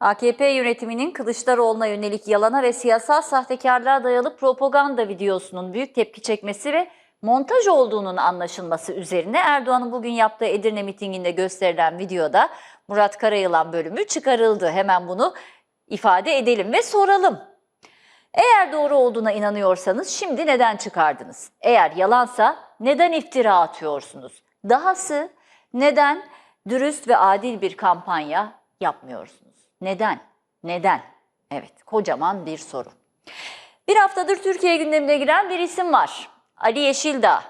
AKP yönetiminin Kılıçdaroğlu'na yönelik yalana ve siyasal sahtekarlığa dayalı propaganda videosunun büyük tepki çekmesi ve montaj olduğunun anlaşılması üzerine Erdoğan'ın bugün yaptığı Edirne mitinginde gösterilen videoda Murat Karayılan bölümü çıkarıldı. Hemen bunu ifade edelim ve soralım. Eğer doğru olduğuna inanıyorsanız şimdi neden çıkardınız? Eğer yalansa neden iftira atıyorsunuz? Dahası neden dürüst ve adil bir kampanya yapmıyorsunuz? Neden? Neden? Evet, kocaman bir soru. Bir haftadır Türkiye gündemine giren bir isim var. Ali Yeşildağ.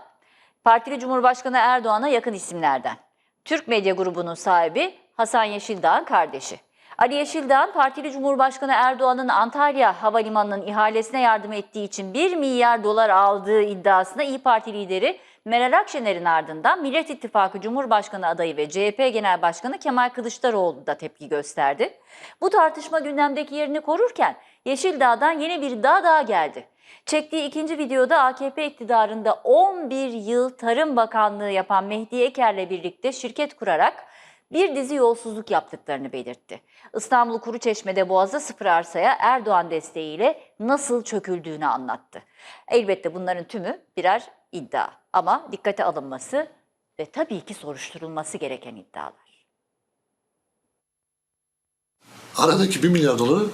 Partili Cumhurbaşkanı Erdoğan'a yakın isimlerden. Türk Medya Grubu'nun sahibi Hasan Yeşildağ'ın kardeşi. Ali Yeşildağ, Partili Cumhurbaşkanı Erdoğan'ın Antalya Havalimanı'nın ihalesine yardım ettiği için 1 milyar dolar aldığı iddiasına İyi Parti lideri Meral Akşener'in ardından Millet İttifakı Cumhurbaşkanı adayı ve CHP Genel Başkanı Kemal Kılıçdaroğlu da tepki gösterdi. Bu tartışma gündemdeki yerini korurken Yeşildağ'dan yeni bir iddia daha geldi. Çektiği ikinci videoda AKP iktidarında 11 yıl Tarım Bakanlığı yapan Mehdi Eker'le birlikte şirket kurarak bir dizi yolsuzluk yaptıklarını belirtti. İstanbul Kuruçeşme'de Boğaz'da sıfır arsaya Erdoğan desteğiyle nasıl çöküldüğünü anlattı. Elbette bunların tümü birer iddia ama dikkate alınması ve tabii ki soruşturulması gereken iddialar. Aradaki 1 milyar doları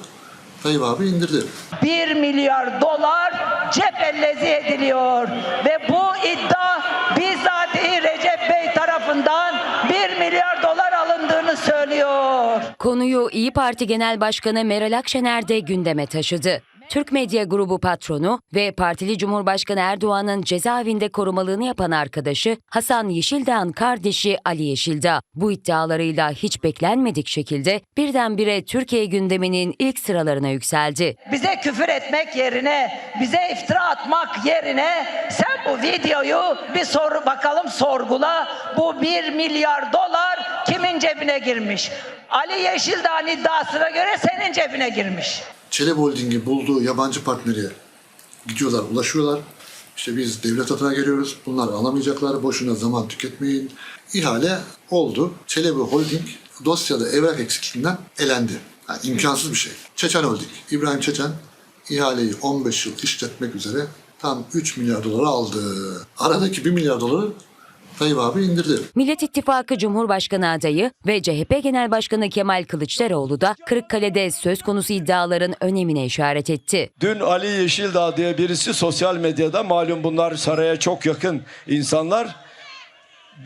Tayyip abi indirdi. 1 milyar dolar cepellezi ediliyor ve bu iddia bizzat Recep Bey tarafından 1 milyar dolar alındığını söylüyor. Konuyu İyi Parti Genel Başkanı Meral Akşener de gündeme taşıdı. Türk Medya Grubu patronu ve partili Cumhurbaşkanı Erdoğan'ın cezaevinde korumalığını yapan arkadaşı Hasan Yeşildağ'ın kardeşi Ali Yeşildağ bu iddialarıyla hiç beklenmedik şekilde birdenbire Türkiye gündeminin ilk sıralarına yükseldi. Bize küfür etmek yerine, bize iftira atmak yerine sen bu videoyu bir soru bakalım sorgula. Bu 1 milyar dolar kimin cebine girmiş? Ali Yeşildağ'ın iddiasına göre senin cebine girmiş. Çelebi Holding'i bulduğu yabancı partneri gidiyorlar, ulaşıyorlar. İşte biz devlet adına geliyoruz. Bunlar alamayacaklar. Boşuna zaman tüketmeyin. İhale oldu. Çelebi Holding dosyada evrak eksikliğinden elendi. Yani imkansız bir şey. Çeçen Holding. İbrahim Çeçen ihaleyi 15 yıl işletmek üzere tam 3 milyar dolara aldı. Aradaki 1 milyar doları Tayyip abi indirdi. Millet İttifakı Cumhurbaşkanı adayı ve CHP Genel Başkanı Kemal Kılıçdaroğlu da Kırıkkale'de söz konusu iddiaların önemine işaret etti. Dün Ali Yeşildağ diye birisi sosyal medyada malum bunlar saraya çok yakın insanlar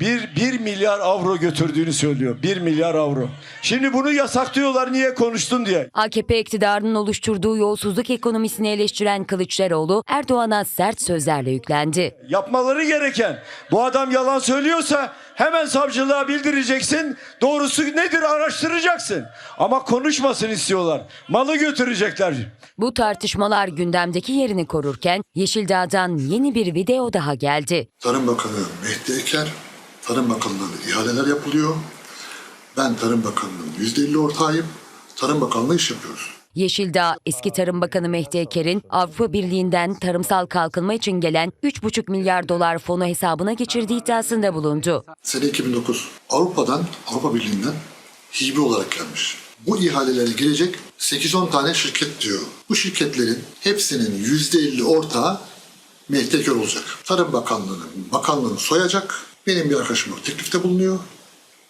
bir, bir milyar avro götürdüğünü söylüyor. Bir milyar avro. Şimdi bunu yasaklıyorlar niye konuştun diye. AKP iktidarının oluşturduğu yolsuzluk ekonomisini eleştiren Kılıçdaroğlu Erdoğan'a sert sözlerle yüklendi. Yapmaları gereken bu adam yalan söylüyorsa hemen savcılığa bildireceksin. Doğrusu nedir araştıracaksın. Ama konuşmasın istiyorlar. Malı götürecekler. Bu tartışmalar gündemdeki yerini korurken Yeşildağ'dan yeni bir video daha geldi. Tarım Bakanı Mehdi Eker, Tarım Bakanlığı'nda ihaleler yapılıyor. Ben Tarım Bakanlığı'nın %50 ortağıyım. Tarım Bakanlığı iş yapıyoruz. Yeşildağ, eski Tarım Bakanı Mehdi Eker'in Avrupa Birliği'nden tarımsal kalkınma için gelen 3,5 milyar dolar fonu hesabına geçirdiği iddiasında bulundu. Sene 2009 Avrupa'dan, Avrupa Birliği'nden hibe olarak gelmiş. Bu ihalelere gelecek 8-10 tane şirket diyor. Bu şirketlerin hepsinin %50 ortağı Mehdi Eker olacak. Tarım Bakanlığı'nın bakanlığını soyacak. Benim bir arkadaşım. Teklifte bulunuyor.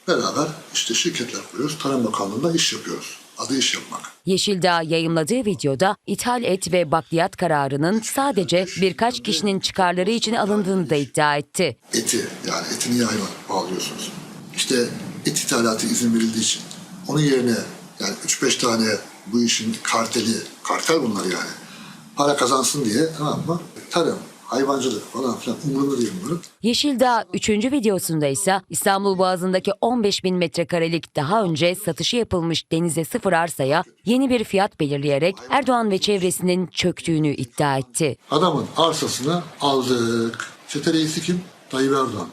Beraber işte şirketler kuruyoruz. Tarım Bakanlığı'nda iş yapıyoruz. Adı yapmak. Yeşildağ yayımladığı videoda ithal et ve bakliyat kararının sadece birkaç kişinin çıkarları için alındığını da iddia etti. eti yani eti niye hayvan bağlıyorsunuz? İşte et ithalatı izin verildiği için onun yerine yani 3-5 tane bu işin karteli, kartel bunlar yani. Para kazansın diye tamam mı? Tarım, hayvancılık falan filan umurunda değil bunların. Yeşildağ 3. videosunda ise İstanbul Boğazı'ndaki 15 bin metrekarelik daha önce satışı yapılmış denize sıfır arsaya yeni bir fiyat belirleyerek Erdoğan ve çevresinin çöktüğünü iddia etti. Adamın arsasını aldık. Çete reisi kim? Tayyip Erdoğan.